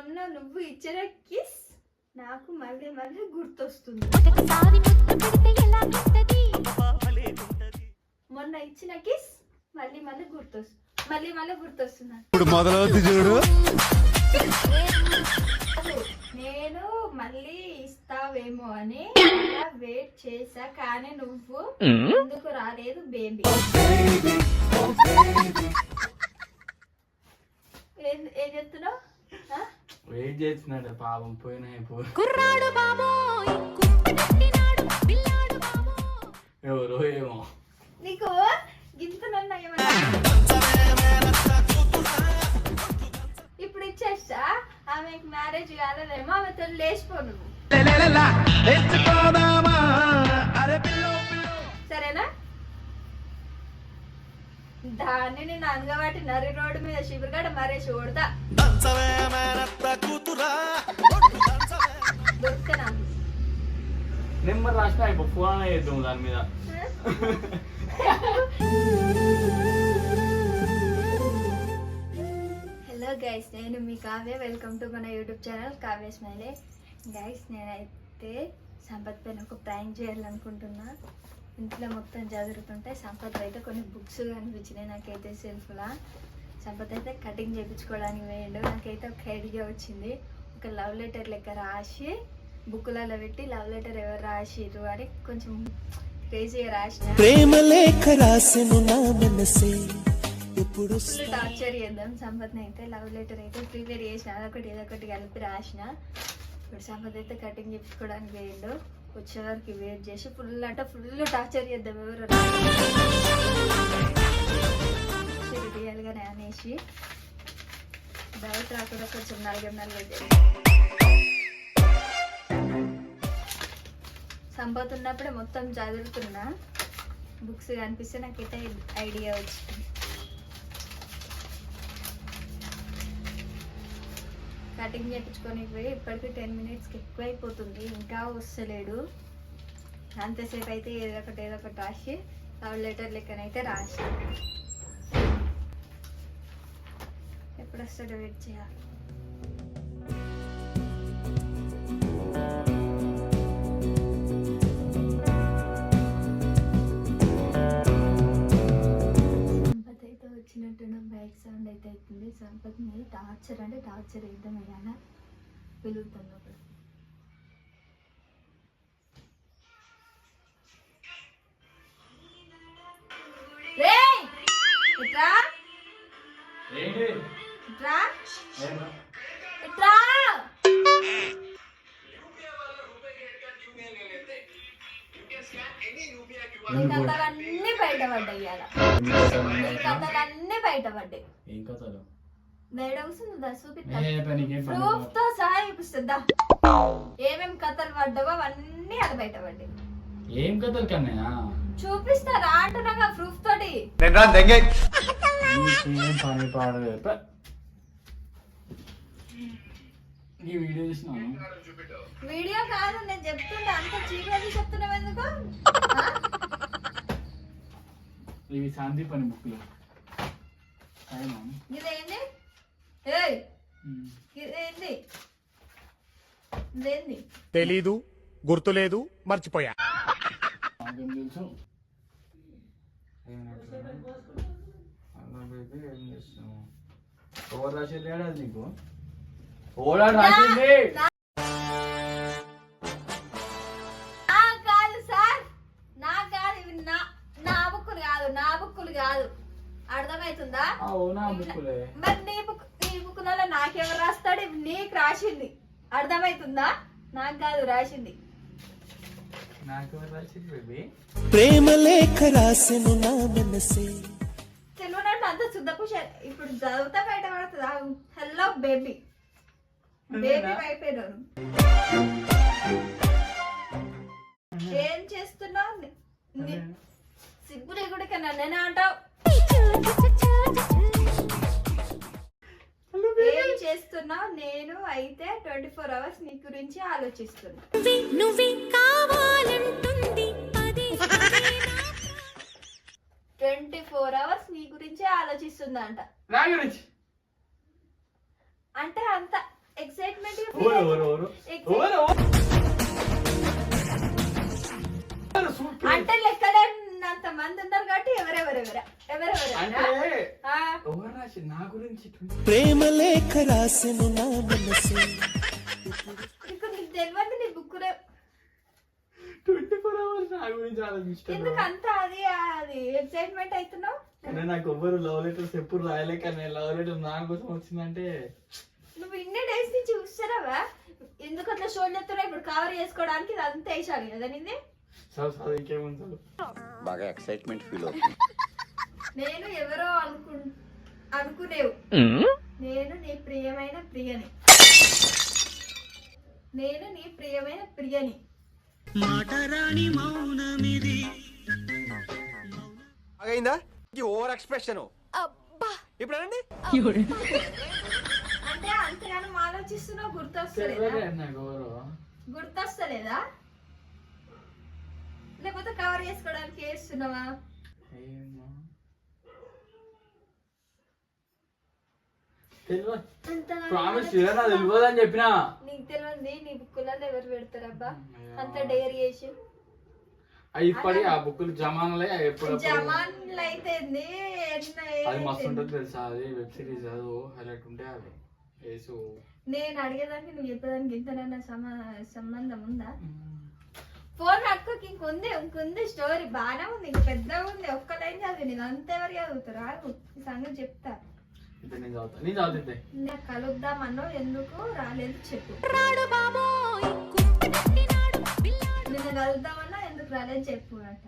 మొన్న నువ్వు ఇచ్చిన కిస్ నాకు మళ్ళీ మళ్ళీ గుర్తొస్తుంది. ఒకసారి ముద్దు పెడితే ఎలా ఉంటది మొన్న ఇచ్చిన కిస్ మళ్ళీ మళ్ళీ గుర్తొస్తుంది మళ్ళీ మళ్ళీ గుర్తొస్తుంది. ఇప్పుడు మొదలవుతుంది చూడు. నేను మళ్ళీ ఇస్తావేమో అని వెయిట్ చేసా కానీ నువ్వు ఎందుకు రాలేదు బేబీ ఏం ఏం చెప్తున్నావు? వెయిట్ చేస్తున్నాడు పాపం పోయినా కుర్రాడు బాబోయ్ కుంపదెట్టినాడు పిల్లాడు బాబోయ్ ఎవరో ఏమో. నీకు గింత నన్న ఇప్పుడు ఇచ్చేస్తా. ఆమెకి మ్యారేజ్ కాలేదేమో ఆమెతో లేచిపో నువ్వు. సరేనా? దాన్ని నేను అంగవాటి నరి రోడ్డు మీద శిబిరగడ మరేసి కొడతా దొరికితే నాకు. నెంబర్ రాసిన అయిపో ఫోన్ చేద్దాం దాని మీద. హలో గైస్ నేను మీ కావ్య. వెల్కమ్ టు మన YouTube channel Kavya smiley guys నేనైతే సంపత్ పైన ఒక ప్రాంక్ చేయాలనుకుంటున్నా. ఇంట్లో మొత్తం చదువుతుంటే సంపత్ అయితే కొన్ని బుక్స్ కనిపించినాయి నాకైతే సెల్ఫ్లా సంపత్ అయితే కటింగ్ చేయించుకోవడానికి వేయండు. నాకైతే ఒక ఐడియా వచ్చింది. ఒక లవ్ లెటర్ లెక్క రాసి బుక్లలో పెట్టి లవ్ లెటర్ ఎవరు రాసిర్రు అని కొంచెం క్రేజీగా రాసిన. ప్రేమ లేఖ రాసెను నా మనసే ఎప్పుడు ఫుల్ టార్చర్ చేద్దాం. సంపత్ని అయితే లవ్ లెటర్ అయితే ప్రిపేర్ చేసిన. అదొకటి ఇదొకటి కలిపి రాసిన. ఇప్పుడు సంపత్ అయితే కటింగ్ చేయించుకోవడానికి వేయండు. వచ్చేవరకు వెయిట్ చేసి ఫుల్ అంటే ఫుల్ టార్చర్ చేద్దాం ఎవరు రియల్గానే అనేసి డౌట్ రాకుండా కొంచెం నలుగురు నలుగురు సంపత్ ఉన్నప్పుడే మొత్తం చదువుతున్నా. బుక్స్ కనిపిస్తే నాకైతే ఐడియా వచ్చింది. కటింగ్ చేయించుకొని పోయి ఇప్పటికీ టెన్ మినిట్స్కి ఎక్కువైపోతుంది. ఇంకా వస్తలేడు. అంతసేపు అయితే ఏదో ఒకటి ఏదో ఒకటి రాసి లవ్ లెటర్ లెక్కనైతే రాసి. ఎప్పుడు వస్తాడో వెయిట్ చేయాలి. వచ్చినట్టున్న బైక్ సౌండ్ అయితే అవుతుంది. సంపత్ మీద టార్చర్ అంటే టార్చర్ వేద్దాం ఒకడు రేయ్! ఇట్రా? ఏంటి? ఇట్రా? ఇట్రా? కథలన్నీ బయటపడ్డాయి కథలన్నీ బయటపడ్డాయి. ఏం కథలు ప్రూఫ్తో సహా చూపిస్తుందా ఏమేం పడ్డావో అవన్నీ అది బయటపడ్డాయి. ఏం కథలు కన్నయ్య? చూపిస్తారా అంటున్నాగా ప్రూఫ్ తోటి. పని పాడలేదు ప. ఈ వీడియో చూసినాను వీడియో కాదు నేను చెప్తుంటే అంత చీకటి చెప్తున్నావు ఎందుకు? ఇవి శాంతి పని బుక్లు ఇదేంది? ఏయ్! ఇదేంది? ఇదేంది? తెలీదు గుర్తులేదు మర్చిపోయా. నాకేం తెలుసు. అలాగైతే ఏం చేస్తాము రాసేది? ఏడాది నీకు? ఓవర్ రాసింది నా కాదు సార్. నా కాదు ఇవి నా నా బుక్కులు కాదు నా బుక్కులు కాదు. అర్థమవుతుందా అవునా బుక్కులే? మరి నీ బుక్ నీ బుక్కులలో నాకెవరు రాస్తాడు? ఇవి నీకు రాసింది. అర్థమవుతుందా నాకు కాదు రాసింది. ప్రేమ లేఖ రాసెను నా మనసే. తెలియనంటే అంత ఇప్పుడు చదివితే బయట పడుతుంది? Hello baby. ఏం చేస్తున్నావు? ని- ని- సిగ్గు లేకుండా కన్నా నేనే అంటావు ఏం చేస్తున్నావు? నేను అయితే ట్వంటీ ఫోర్ అవర్స్ నీ గురించి ఆలోచిస్తున్నా. నువ్వే నువ్వే కావాలంటుంది అదే ట్వంటీ ఫోర్ అవర్స్ నీ గురించి ఆలోచిస్తుందంట. నా గురించి? అంటే అంత ఎగ్జాక్ట్ ఓరు ఓరు ఓరు. ఓరు ఓరు. సూపర్. అంటే లెక్కలేనంత మంది ఉన్నారు కాబట్టి ఎవరెవరెవర ఎవరెవరెవర? అంటే ఆ, ఎవరు రాసి నా గురించి ప్రేమ లేఖ రాసెను నా మనసే. నీకు నీకు తెలియదు నీ బుక్ ట్వంటీ ఫోర్ అవర్స్ నా గురించి ఆలోచిస్తాను ఎందుకు అంత అది అది ఎక్సైట్మెంట్ అవుతున్నావు? కానీ నాకు ఎవ్వరు లవ్ లెటర్స్ ఎప్పుడు రాయలేక నేను లవ్ లెటర్ నా కోసం వచ్చిందంటే నువ్వు ఇన్ని డేస్ నుంచి చూస్తారావా ఎందుకు అట్లా షోలు చెప్తున్నా ఇప్పుడు కవర్ చేసుకోవడానికి ఇది అంతా వేసాలి కదా నిన్నే? సార్ సార్ ఇంకేముంది? బాగా ఎక్సైట్మెంట్ ఫీల్ అవుతుంది. నేను ఎవరో అనుకు అనుకునేవు. నేను నీ ప్రియమైన ప్రియని. నేను నీ ప్రియమైన ప్రియని. అయిందా ఈ ఓవర్ ఎక్స్ప్రెషన్. ఇప్పుడు అంటే అంతగానం ఆలోచిస్తున్నావు గుర్తొస్తలేదా? గుర్తొస్తలేదా? లేకపోతే కవర్ చేసుకోవడానికి వేస్తున్నావా ఏమో. తెలియదు. అంతగానం ప్రామిస్ చేయరా తెలియదు అని చెప్పినా. నీకు తెలియదు నీ బుక్కులలో ఎవరు పెడతారబ్బా? అంత డేర్ చేసి. అవి ఇప్పటి ఆ బుక్కులు జమానలే ఎప్పుడు జమాన్లు అయితే ఏంది, ఎన్న అది మస్తు ఏదైతే ఉంటుంది తెలుసా అది వెబ్ సిరీస్ అది హైలైట్ ఉంటే అవి. నేను అడిగేదానికి నువ్వు చెప్పేదానికి ఇంతనన్నా సమా సంబంధం ఉందా? ఫోన్ అక్కకి ఇంకొంది ఇంకొంది స్టోరీ బాగానే ఉంది ఇంక పెద్దగా ఉంది ఒక్క లైన్ చదివి నేను అంతెవరు చదువుతారు ఈ సంగతి చెప్తా. నేను కలుద్దామన్నో ఎందుకు రాలేదు చెప్పు. నిన్న కలుద్దామన్నా ఎందుకు రాలేదు చెప్పు అంట.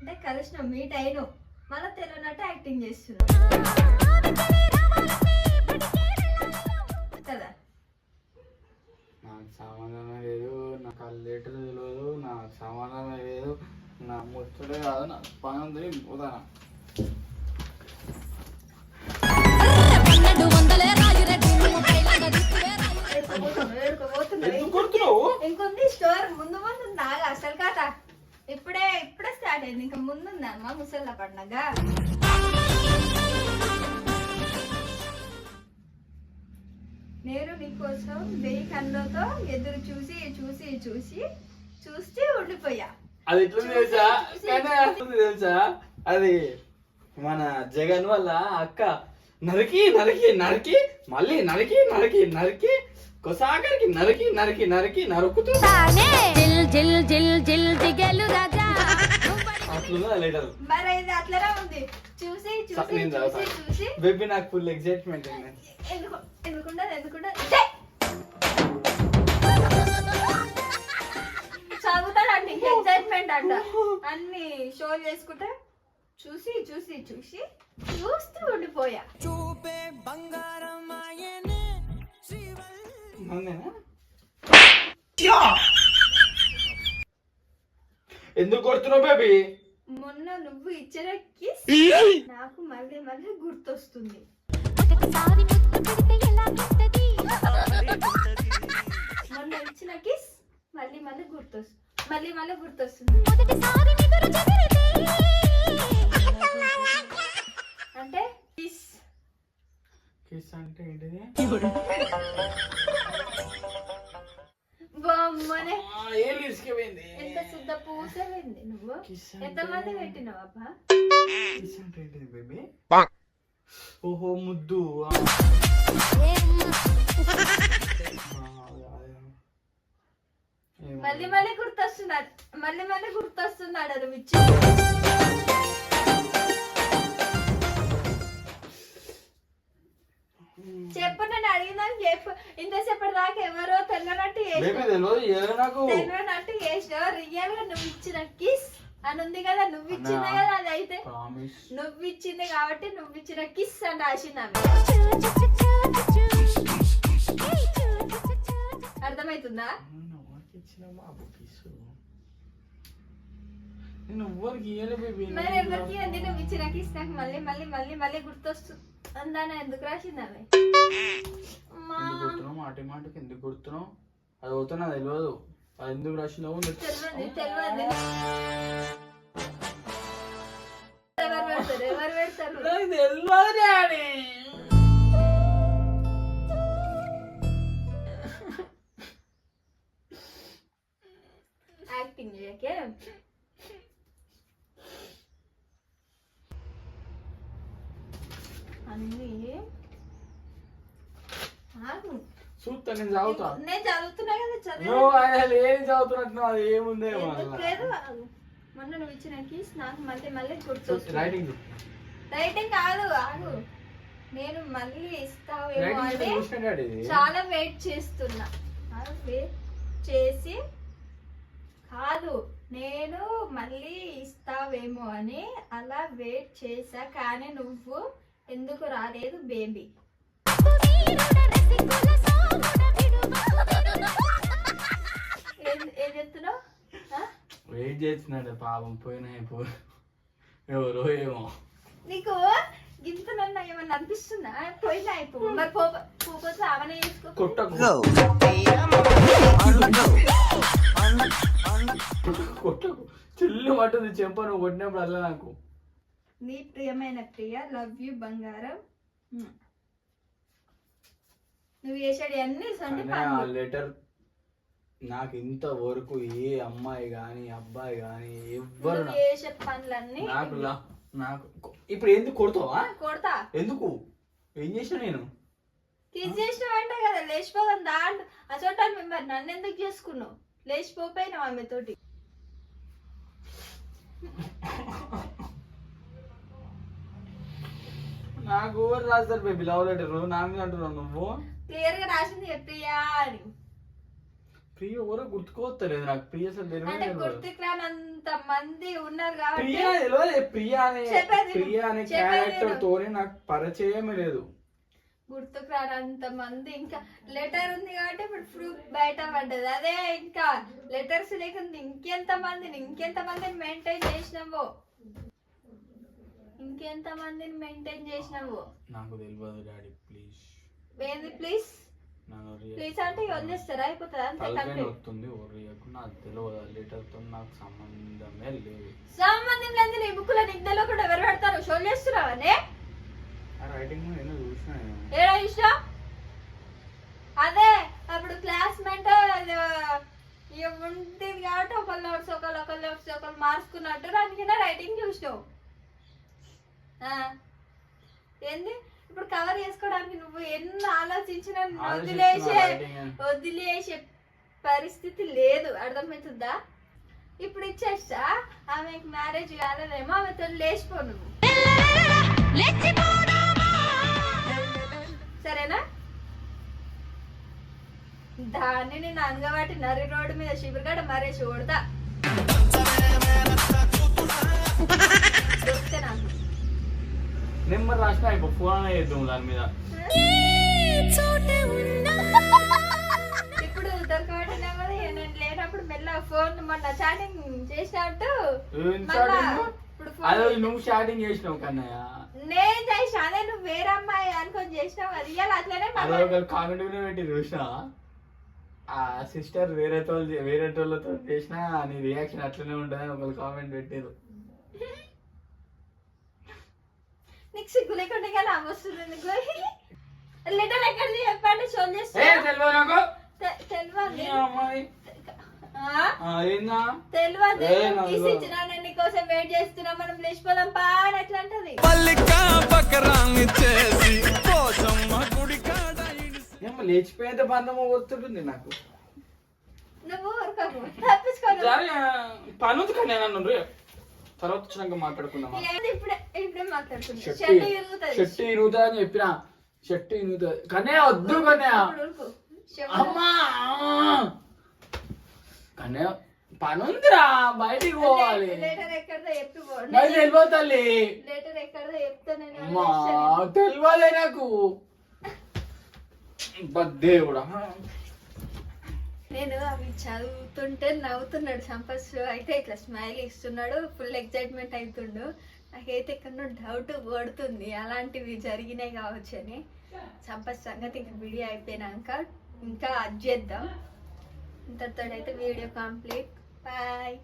అంటే కలిసిన మీట్ అయిను. మళ్ళీ తెలియనట్టు యాక్టింగ్ చేస్తున్నావు నా కాదు నా పని పోతానా. ఎందుకు కొడుతున్నావు? ఇంకొంది స్టోర్ ముందు ముందు అసలు ఇప్పుడే ఇప్పుడే స్టార్ట్ అయింది. ఇంకా ముందుందమ్మా ముసళ్ళ పండగ నేను నీకోసం వెయ్యి కళ్ళతో ఎదురు చూసి చూసి చూసి చూసి ఉండిపోయా. అది ఎట్లా తెలుసా? కానీ ఎట్లుంది తెలుసా? అది మన జగన్ వల్ల అక్క నరికి నరికి నరికి మళ్ళీ నరికి నరికి నరికి కొసాగరికి నరికి నరికి నరికి నరుకుతూ. జిల్ జిల్ జిల్ జిల్ జిగేలు రాజా. అట్లుంది లెటర్? మరి ఇది అట్లనే ఉంది. చూసి చూసి చూసి చూసి. బేబీ నాకు ఫుల్ ఎగ్జైట్మెంట్ ఎందుకు ఎందుకుండదు ఎందుకుండదు ఇంక ఎగ్జైట్మెంట్ అంట. అన్ని షోలు చేసుకుంటే చూసి చూసి చూసి చూస్తూ ఉండిపోయా. ఎందుకు కొడుతున్నావు బేబీ? మొన్న నువ్వు ఇచ్చిన కిస్ నాకు మళ్ళీ మళ్ళీ గుర్తొస్తుంది. మొన్న ఇచ్చిన కిస్ మళ్ళీ మళ్ళీ గుర్తొస్తుంది. మళ్ళీ మళ్ళీ గుర్తొస్తుంది. మొదటిసారి నిదురు చెదిరితే. అంటే కిస్. కిస్ అంటే ఏంటిది? బొమ్మనే. ఆ, ఏం తీసుకుపోయింది ఎంత శుద్ధ పూసవేంది నువ్వు? కిస్ ఎంతమంది పెట్టినావు అబ్బా? కిస్ అంటే ఏంటిది బేబీ? ఓహో ముద్దు. మళ్ళీ మళ్ళీ గుర్తొస్తున్నాడు మళ్ళీ మళ్ళీ గుర్తొస్తున్నాడు అది ఇచ్చి చెప్పు నేను అడిగిందని చెప్పు ఇంతసేపటి దాకా ఎవరో తెలియనట్టు తెలియనట్టు చేసినావు రియల్గా నువ్వు ఇచ్చిన కిస్ అని ఉంది కదా నువ్వు ఇచ్చిందే కదా అది అయితే నువ్వు ఇచ్చింది కాబట్టి నువ్వు ఇచ్చిన కిస్ అని రాసింది ఆమె. అర్థమవుతుందా ఇచ్చిన బాబు కిస్ నేను ఎవరికి ఇయ్యలే బేబీ మరి ఎవరికి అంది నువ్వు ఇచ్చిన కిస్ నాకు మళ్ళీ మళ్ళీ మళ్ళీ మళ్ళీ గుర్తొస్తుంది అందాన ఎందుకు రాసింది ఎందుకు గుర్తున్నావు? మాటి మాటకి ఎందుకు గుర్తున్నావు? అది అవుతున్నా తెలియదు అది ఎందుకు రాసినావు తెలియదు తెలియదు ఎవరు పెడతారు? ఎవరు పెడతారు? తెలియదు చెయ్యకే అన్నీ. చూస్తా నేను చదువుతా నేను చదువుతున్నా కదా చదివే ఏం చదువుతున్నట్టు అది ఎందుకు లేదు. మొన్న నువ్వు ఇచ్చిన కీస్ నాకు మళ్ళీ మళ్ళీ గుర్తు రైటింగ్ రైటింగ్ కాదు ఆగు నేను మళ్ళీ ఇస్తావేమో అంటే చాలా వెయిట్ చేస్తున్నా వెయిట్ చేసి కాదు నేను మళ్ళీ ఇస్తావేమో అని అలా వెయిట్ చేసా కానీ నువ్వు ఎందుకు రాలేదు బేబీ? ఏం చెప్తున్నావు? వెయిట్ చేస్తున్నాడు పాపం పోయినా ఎవరో ఏమో. నీకు గింత నన్ను ఏమన్నా అనిపిస్తుందా పోయినా అయిపో మరి పో పోతే అవనే చేసుకో కొట్టకు. కొట్టకు. చిల్లు పట్టుంది చెంప నువ్వు కొట్టినప్పుడు అలా నాకు. నీ ప్రియమైన ప్రియ లవ్ యూ బంగారం. నువ్వు చేసాడు అన్ని లెటర్ నాకు ఇంతవరకు ఏ అమ్మాయి గాని అబ్బాయి గాని ఎవ్వరు చేసే పనులన్నీ నాకు లా- నాకు ఇప్పుడు ఎందుకు కొడతావా? కొడతా. ఎందుకు? ఏం చేసిన నేను? కిస్ చేసినావంటే కదా లేచిపోదాం దాంట్లో అసలు మెంబర్ నన్ను ఎందుకు చేసుకున్నావు? లేచిపోపోయినావు ఆమె తోటి నాకు రాస్తారు బేబీ? లవ్ లెటర్ నా మీద అంటున్నావు నువ్వు? క్లియర్గా రాసింది ప్రియా అని. ప్రియ ఎవరో గుర్తుకోవట్లేదు నాకు. ప్రియ అసలు అంటే తెలియదు గుర్తుకు రానంత మంది ఉన్నారు కాబట్టి ప్రియ తెలియదు ప్రియ అనే చెప్పేది ప్రియ అనే చెప్పేది క్యారెక్టర్. తోనే నాకు పరిచయమే లేదు. గుర్తుకు రానంత మంది ఇంకా లెటర్ ఉంది కాబట్టి ఇప్పుడు ప్రూఫ్ బయట పడ్డది. అదే ఇంకా లెటర్స్ లేకుండా ఇంకెంత మందిని ఇంకెంత మందిని మెయింటైన్ చేసినావో? ఇంకెంత మందిని మెయింటైన్ చేసినావో? నాకు తెలియదు డాడీ ప్లీజ్ ఏంది ప్లీజ్ ప్లీజ్ అంటే వదిలేస్తారా అయిపోతుంది అంతే తలకాయ కంప్లీట్ వస్తుంది ఒరియకు నాకు తెలియదు లెటర్తో నాకు సంబంధమే లేదు. సంబంధం లేదు నీ బుక్కులో నిద్రలో కూడా ఎవరు పెడతారు? షో చేస్తున్నావనే ఆ రైటింగ్ నేను చూసిన నేను. ఏడా అదే అప్పుడు క్లాస్మేట్ ఉంటుంది కాబట్టి ఒకళ్ళు ఒకళ్ళు ఒకళ్ళు నోట్స్ ఒకళ్ళు మార్చుకున్నట్టు అందుకనే రైటింగ్ చూసినావు. ఆ. ఏంది? ఇప్పుడు కవర్ చేసుకోవడానికి నువ్వు ఎన్ని ఆలోచించినా వదిలేసే. వదిలేసే పరిస్థితి లేదు. అర్థమవుతుందా ఇప్పుడు ఇచ్చేస్తా. ఆమెకు మ్యారేజ్ కాలేదేమో ఆమెతో లేచిపో నువ్వు. సరేనా? దాన్ని నేను అనగబట్టి నరి రోడ్డు మీద శిబిరగడ మరేసి కొడతా దొరికితే నాకు నెంబర్ రాసిన అయిపో ఫోన్ చేద్దాం దాని మీద. ఇప్పుడు నేను లేనప్పుడు మెల్ల ఫోన్ మొన్న చాటింగ్ చేసినట్టు ఏం మళ్ళా starting? ఇప్పుడు అదే ఫోన్ నువ్వు స్టార్టింగ్ చేసినావు కన్నయ్య. నేను చేసి అదే నువ్వు వేరే అమ్మాయి అనుకొని చేసినావు అది ఇవాళ అట్లనే అదే మళ్ళా ఒక కామెంట్ కూడా పెట్టి చూసిన? ఆ సిస్టర్ వేరే వేరే వాళ్ళతో చేసిన నీ రియాక్షన్ అట్లనే ఉంటుంది ఒకళ్ళు కామెంట్ పెట్టారు నీకు సిగ్గు లేకుండా కానీ అమ్మ వస్తుంది నీకు లెటర్ ఎక్కడిది చెప్పండి షోల్ తెలియదు నీకోసం వెయిట్ చేస్తున్నా మనం లేచిపోదాం పా అని ఎట్లా అంటది లేచిపోయేంత బంధం వస్తుంటుంది నాకు. నువ్వు ఊరుకోకు. తప్పించుకోను. సరే పని ఉంది కానీ నన్ను రే. తర్వాత వచ్చినాక మాట్లాడుతున్నా. షర్ట్ ఇరుగుతా అని చెప్పిన షర్ట్ ఇరుగుతుంది కనే వద్దు కనే అమ్మా! కనే పని ఉందిరా బయటికి పోవాలి. లెటర్ ఎక్కడదో చెప్పి పో. బయట నేను అవి చదువుతుంటే నవ్వుతున్నాడు సంపస్ అయితే ఇట్లా స్మైల్ ఇస్తున్నాడు ఫుల్ ఎక్సైట్మెంట్ అవుతుండు నాకైతే ఎక్కడో డౌట్ పడుతుంది అలాంటివి జరిగినాయి కావచ్చు అని. సంపత్ సంగతి ఇంకా వీడియో అయిపోయినాక ఇంకా అది చేద్దాం. ఇంతతో అయితే వీడియో కంప్లీట్ బాయ్